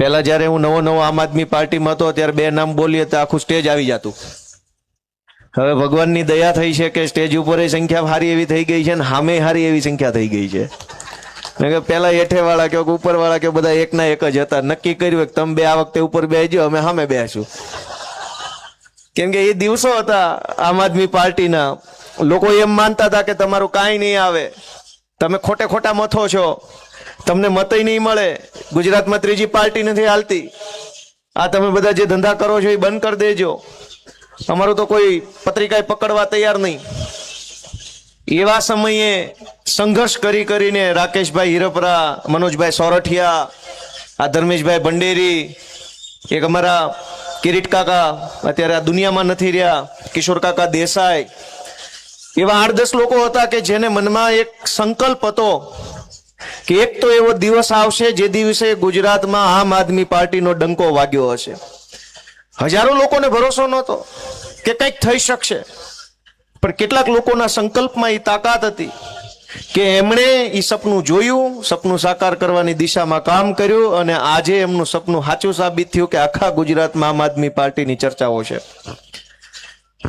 પહેલા જ્યારે હું નવો નવો આમ આદમી પાર્ટીમાં હતો, ત્યારે બે નામ બોલીએ તો આખું સ્ટેજ આવી જતું. હવે ભગવાનની દયા થઈ છે કે સ્ટેજ ઉપર સંખ્યા હારી એવી થઈ ગઈ છે ને સામે હારી એવી સંખ્યા થઈ ગઈ છે. કે પહેલા હેઠે વાળા કે ઉપર વાળા કે બધા એકના એક જ હતા. નક્કી કર્યું કે તમે બે આ વખતે ઉપર બેસજો, અમે સામે બેસું કેમ કે એ દિવસો હતા આમ આદમી પાર્ટીના. લોકો એમ માનતા હતા કે તમારું કાંઈ નહીં આવે. તમે ખોટે ખોટા મથો છો. તમને મતય નહીં મળે. ગુજરાતમાં ત્રીજી પાર્ટી નથી હાલતી. આ તમે બધા જે ધંધા કરો છો એ બંધ કરી દેજો. અમારું તો કોઈ પત્રિકાએ પકડવા તૈયાર નહીં. એવા સમયે સંઘર્ષ કરી કરીને રાકેશભાઈ હિરપરા, મનોજભાઈ સોરઠિયા, આ ધર્મેશભાઈ ભંડેરી, એક અમારા કિરીટ કાકા અત્યારે આ દુનિયામાં નથી રહ્યા, કિશોર કાકા દેસાઈ, એવા આઠ દસ લોકો હતા કે જેને મનમાં એક સંકલ્પ હતો કે એક તો એવો દિવસ આવશે જે દિવસે ગુજરાતમાં આમ આદમી પાર્ટીનો ડંકો વાગ્યો હશે. હજારો લોકોને ભરોસો નહોતો કે કંઈક થઈ શકશે. પણ કેટલાક લોકોના સંકલ્પમાં એ તાકાત હતી કે એમણે એ સપનું જોયું, સપનું સાકાર કરવાની દિશામાં કામ કર્યું અને આજે એમનું સપનું સાચું સાબિત થયું કે આખા ગુજરાતમાં આમ આદમી પાર્ટીની ચર્ચાઓ છે.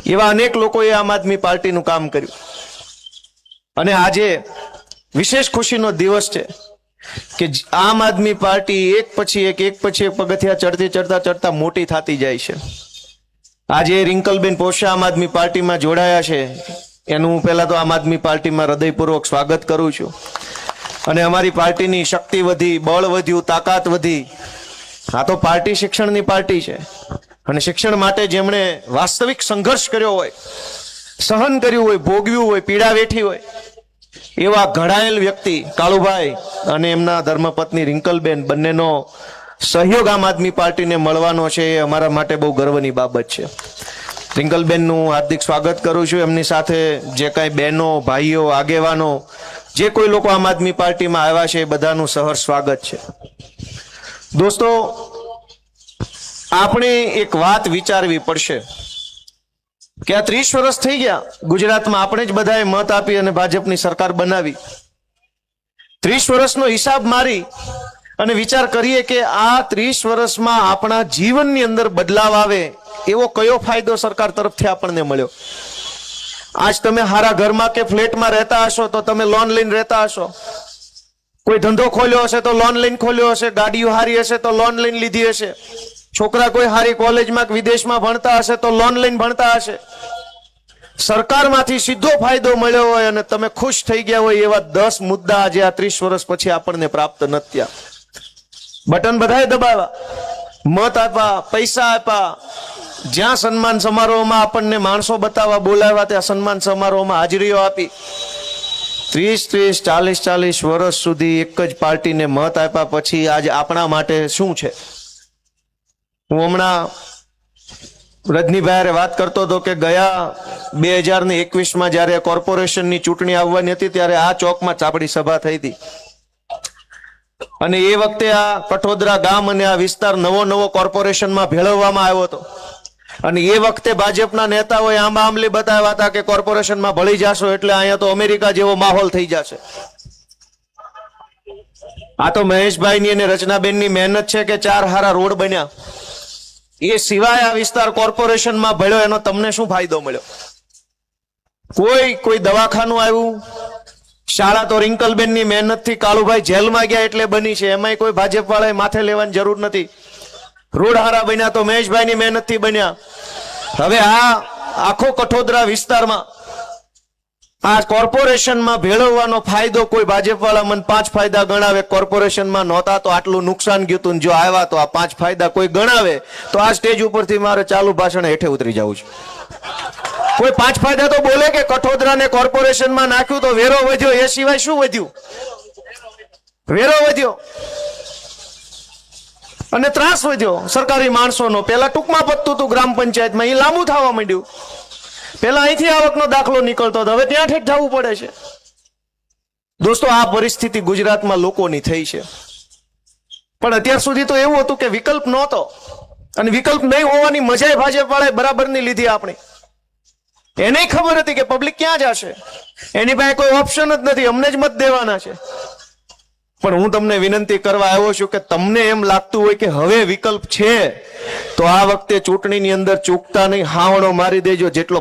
એવા અનેક લોકોએ આમ આદમી પાર્ટીનું કામ કર્યું. અને આજે વિશેષ ખુશીનો દિવસ છે કે આમ આદમી પાર્ટી એક પછી એક એક પછી એક પગથિયા ચડતી ચડતા ચડતા મોટી થતી જાય છે. આજે રિંકલબેન પોશા આમ આદમી પાર્ટીમાં જોડાયા છે. એનું હું પહેલા તો આમ આદમી પાર્ટીમાં હૃદયપૂર્વક સ્વાગત કરું છું. અને અમારી પાર્ટીની શક્તિ વધી, બળ વધ્યું, તાકાત વધી. આ તો પાર્ટી શિક્ષણની પાર્ટી છે. અને શિક્ષણ માટે જેમણે વાસ્તવિક સંઘર્ષ કર્યો હોય, સહન કર્યું હોય, ભોગવ્યું હોય, પીડા વેઠી હોય એવા ઘડાયેલ વ્યક્તિ કાળુભાઈ અને એમના ધર્મપત્ની રિંકલબેન બંનેનો સહયોગ આમ આદમી પાર્ટીને મળવાનો છે એ અમારા માટે બહુ ગર્વની બાબત છે. રિંકલબેનનું હાર્દિક સ્વાગત કરું છું. એમની સાથે જે કાંઈ બહેનો, ભાઈઓ, આગેવાનો, જે કોઈ લોકો આમ આદમી પાર્ટીમાં આવ્યા છે એ બધાનું સહર સ્વાગત છે. દોસ્તો, આપણે એક વાત વિચારવી પડશે. કે આ ત્રીસ વર્ષ થઈ ગયા. ગુજરાતમાં આપણે જ બધાએ મત આપી અને ભાજપની સરકાર બનાવી. ત્રીસ વર્ષનો હિસાબ મારી અને વિચાર કરીએ કે આ ત્રીસ વર્ષમાં આપણા જીવનની અંદર બદલાવ આવે એવો કયો ફાયદો સરકાર તરફથી આપણને મળ્યો? આજ તમે હારા ઘરમાં કે ફ્લેટમાં રહેતા હશો તો તમે લોન લઈને રહેતા હશો? કોઈ ધંધો ખોલ્યો હશે તો લોન લઈને ખોલ્યો હશે? ગાડીઓ હારી હશે તો લોન લઈને લીધી હશે? છોકરા કોઈ હારી કોલેજમાં વિદેશમાં ભણતા હશે તો લોન લઈને ભણતા હશે? સરકારમાંથી સીધો ફાયદો મળ્યો હોય અને તમે ખુશ થઈ ગયા હોય એવા દસ મુદ્દા આજે આ ત્રીસ વર્ષ પછી આપણને પ્રાપ્ત નથી બટન બધાએ દબાવ્યા મત આપ્યા પૈસા આપ્યા જ્યાં સન્માન સમારોહમાં આપણને માણસો બતાવવા બોલાવ્યા ત્યાં સન્માન સમારોહમાં હાજરીઓ આપી. ત્રીસ ત્રીસ, ચાલીસ ચાલીસ વર્ષ સુધી એક જ પાર્ટીને મત આપ્યા પછી આજે આપણા માટે શું છે? હું હમણાં રજનીભાઈ વાત કરતો હતો કે ગયા બે હજાર ને એકવીસમાં જયારે કોર્પોરેશનની ચૂંટણી આવવાની હતી, ત્યારે આ ચોકમાં ચાપડી સભા થઈ હતી. અને એ વખતે આ કઠોદરા ગામ અને આ વિસ્તાર નવો નવો કોર્પોરેશનમાં ભેળવવામાં આવ્યો હતો. અને એ વખતે ભાજપના નેતાઓએ આંબા આંબલી બતાવ્યા હતા કે કોર્પોરેશનમાં ભળી જાશો એટલે અહીંયા તો અમેરિકા જેવો માહોલ થઈ જશે. આ તો મહેશભાઈની અને રચનાબેનની મહેનત છે કે ચાર હારા રોડ બન્યા. એ સિવાય આ વિસ્તાર કોર્પોરેશનમાં ભળ્યો, એનો તમને શું ફાયદો મળ્યો? કોઈ કોઈ દવાખાનું આવ્યું? શાળા તો રિંકલબેનની મહેનતથી કાળુભાઈ જેલમાં ગયા એટલે બની છે. એમાંય કોઈ ભાજપ વાળાએ માથે લેવાની જરૂર નથી. રૂઢહારા બન્યા તો મહેશભાઈની મહેનતથી બન્યા. હવે આ આખો કઠોદરા વિસ્તારમાં આ કોર્પોરેશનમાં ભેળવવાનો ફાયદો કોઈ ભાજપવાળા મને પાંચ ફાયદા ગણાવે, કોર્પોરેશનમાં નહોતા, તો આટલું નુકસાન ગયું હતું જો આવ્યા તો આ પાંચ ફાયદા કોઈ ગણાવે, તો આ સ્ટેજ ઉપરથી મારે ચાલુ ભાષણ હેઠે ઉતરી જવું છે. કોઈ પાંચ ફાયદા તો બોલે કે કઠોદરાને કોર્પોરેશનમાં નાખ્યું તો વેરો વધ્યો, એ સિવાય શું વધ્યું? વેરો વધ્યો. અને ત્રાસ વધ્યો સરકારી માણસોનો. પેલા ટૂંકમાં પતતું હતું ગ્રામ પંચાયતમાં, એ લાંબુ થવા માંડ્યું. પેલા અહીંથી આવકનો દાખલો નીકળતો હતો. હવે ત્યાં ઠેઠ જવું પડે છે. દોસ્તો, આ પરિસ્થિતિ ગુજરાતમાં લોકોની થઈ છે. પણ અત્યાર સુધી તો એવું હતું કે વિકલ્પ નહોતો. અને વિકલ્પ નહીં હોવાની મજાએ ભાજપ વાળાએ બરાબરની લીધી આપણી. એને ખબર હતી કે પબ્લિક ક્યાં જશે. એની પાસે કોઈ ઓપ્શન જ નથી. અમને જ મત દેવાના છે. પણ હું તમને વિનંતી કરવા આવ્યો છું કે તમને એમ લાગતું હોય કે હવે વિકલ્પ છે, તો આ વખતે ચૂંટણીની અંદર ચૂકતા નહીં. હાવણો મારી દેજો જેટલો